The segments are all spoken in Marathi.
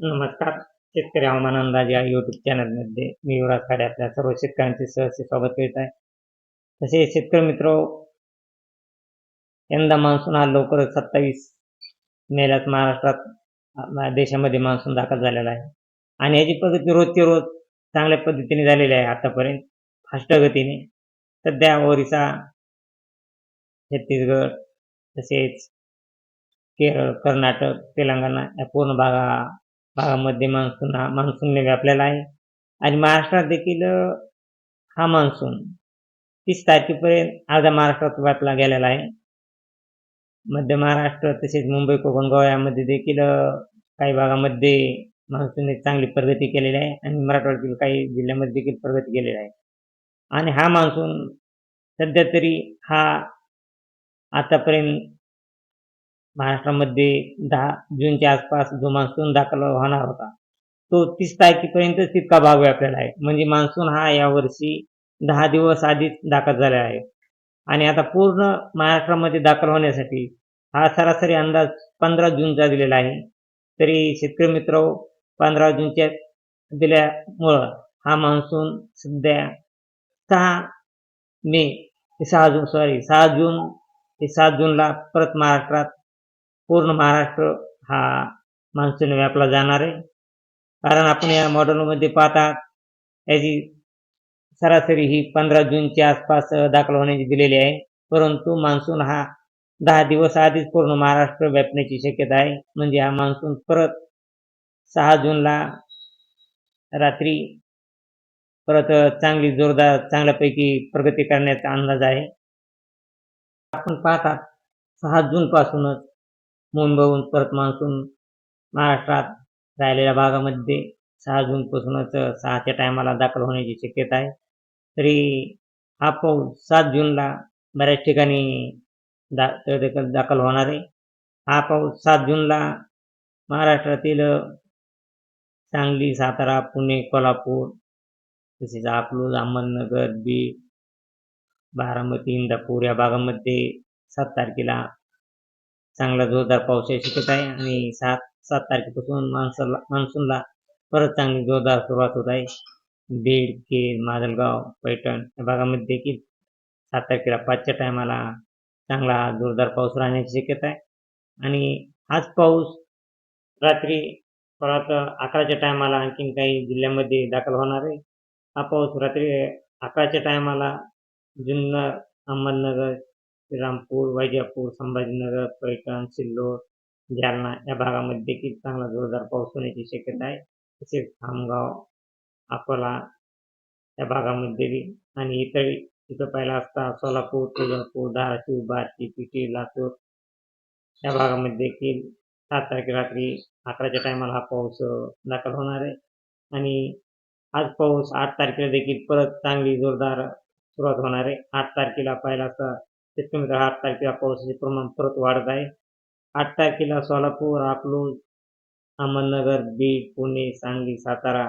नमस्कार. शेतकरी हवामान अंदाज या युट्यूब चॅनलमध्ये मी युवराज खाडे आपल्या सर्व शेतकऱ्यांचे सहर्ष स्वागत करीत आहे. तसे शेतकरी मित्र यंदा मान्सून हा लवकरच सत्तावीस मेलाच महाराष्ट्रात देशामध्ये मान्सून दाखल झालेला आहे. आणि याची प्रगती रोजची रोज चांगल्या पद्धतीने झालेली आहे आतापर्यंत. फास्ट गतीने सध्या ओरिसा छत्तीसगड तसेच केरळ कर्नाटक तेलंगणा या पूर्ण भागा भागामध्ये मान्सून हा मान्सूनने व्यापलेला आहे. आणि महाराष्ट्रात देखील हा मान्सून तीस तारखेपर्यंत अर्धा महाराष्ट्रात व्यापला गेलेला आहे. मध्य महाराष्ट्र तसेच मुंबई कोकण गोव्यामध्ये देखील काही भागामध्ये मान्सूनने चांगली प्रगती केलेली आहे. आणि मराठवाड्यातील काही जिल्ह्यामध्ये देखील प्रगती केलेली आहे. आणि हा मान्सून सध्या तरी हा आतापर्यंत महाराष्ट्रामध्ये दहा जूनच्या आसपास जो मान्सून दाखल होणार होता तो तीस तारखेपर्यंत तितका भाग व्यापलेला आहे. म्हणजे मान्सून हा यावर्षी दहा दिवस आधीच दाखल झालेला आहे. आणि आता पूर्ण महाराष्ट्रामध्ये दाखल होण्यासाठी हा सरासरी अंदाज पंधरा जूनचा दिलेला आहे. तरी शेतकरी मित्र पंधरा जूनच्या दिल्यामुळं हा मान्सून सध्या सहा मे सहा जून सॉरी सहा जून ते सात जूनला परत महाराष्ट्रात पूर्ण महाराष्ट्र हा मान्सून व्यापला जाणार आहे. कारण आपण या मॉडेलमध्ये पाहता याची सरासरी ही पंधरा जूनच्या आसपास दाखल होण्याची दिलेली आहे. परंतु मान्सून हा दहा दिवस आधीच पूर्ण महाराष्ट्र व्यापण्याची शक्यता आहे. म्हणजे हा मान्सून परत सहा जूनला रात्री परत चांगली जोरदार चांगल्यापैकी प्रगती करण्याचा अंदाज आहे. आपण पाहतात सहा जूनपासूनच मुंबईहून परत मान्सून महाराष्ट्रात राहिलेल्या भागामध्ये सहा जूनपासूनच सहाच्या टायमाला दाखल होण्याची शक्यता आहे. तरी हा पाऊस सात जूनला बऱ्याच ठिकाणी दा दाखल दाखल होणार आहे. हा पाऊस सात जूनला महाराष्ट्रातील सांगली सातारा पुणे कोल्हापूर तसेच अकलूज अहमदनगर बीड बारामती इंदापूर या भागामध्ये सात तारखेला चांगला जोरदार पाऊस शिकत आहे आणि सात सात तारखेपासून मान्सूनला मान्सूनला परत चांगली जोरदार सुरुवात होत आहे. बीड केर माजलगाव पैठण या भागामध्ये देखील सात तारखेला पाचच्या टायमाला चांगला जोरदार पाऊस राहण्याची शक्यता आहे. आणि हाच पाऊस रात्री परत अकराच्या टायमाला आणखीन काही जिल्ह्यामध्ये दाखल होणार आहे. हा पाऊस रात्री अकराच्या टायमाला जुन्नर अहमदनगर श्रीरामपूर वैजापूर संभाजीनगर पैठण सिल्लोड जालना या भागामध्ये देखील चांगला जोरदार पाऊस होण्याची शक्यता आहे. तसेच खामगाव अकोला या भागामध्ये आणि इतर इथं पाहिला असता सोलापूर तुळजापूर धाराशिव बार्शी पिटी लातूर या भागामध्ये देखील सात तारखे रात्री अकराच्या टायमाला हा पाऊस दाखल होणार आहे. आणि आज पाऊस आठ तारखेला देखील परत चांगली जोरदार सुरुवात होणार आहे. आठ तारखेला पाहिला असता शेतकरी आठ तारखेला पावसाचे प्रमाण परत वाढत आहे. आठ तारखेला सोलापूर अकलूज अहमदनगर बीड पुणे सांगली सातारा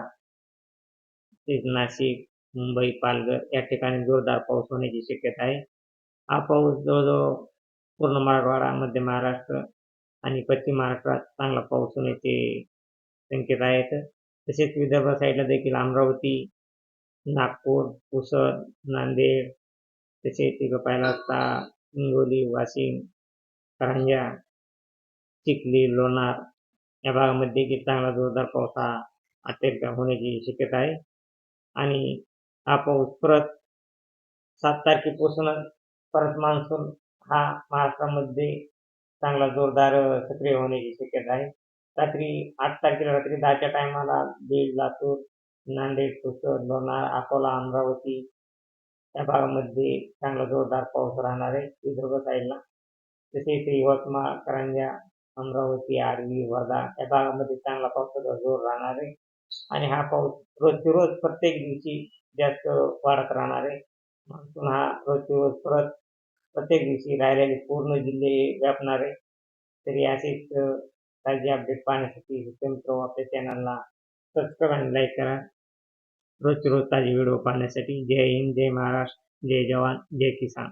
नाशिक मुंबई पालघर या ठिकाणी जोरदार पाऊस होण्याची शक्यता आहे. हा पाऊस जवळजवळ पूर्ण मराठवाडा मध्य महाराष्ट्र आणि पश्चिम महाराष्ट्रात चांगला पाऊस होण्याचे संकेत आहेत. तसेच विदर्भ साईडला देखील अमरावती नागपूर पुसद नांदेड तसे तिथं पाहिला असता हिंगोली वाशिम कारंजा चिखली लोणार या भागामध्ये देखील चांगला जोरदार पाऊस हा अत्यंत होण्याची शक्यता आहे. आणि हा पाऊस परत सात तारखेपासूनच परत मान्सून हा महाराष्ट्रामध्ये चांगला जोरदार सक्रिय होण्याची शक्यता आहे. रात्री आठ तारखेला रात्री दहाच्या टायमाला बीड लातूर नांदेड पुसद लोणार अकोला अमरावती या भागामध्ये चांगला जोरदार पाऊस राहणार आहे. विदर्भ साईडला. तसेच यवतमाळ करंजा अमरावती आर्वी वर्धा या भागामध्ये चांगला पावसाचा जोर राहणार आहे. आणि हा पाऊस रोजची रोज प्रत्येक दिवशी जास्त वाढत राहणार आहे. मान्सून हा रोजचे रोज परत प्रत्येक दिवशी राहिलेले पूर्ण जिल्हे व्यापणार आहे. तरी असेच ताजे अपडेट पाहण्यासाठी मित्र आपल्या चॅनलला सबस्क्राईब आणि लाईक करा. रोज रोज ताजे व्हिडिओ पाहण्यासाठी जय हिंद जय महाराष्ट्र जय जवान जय किसान.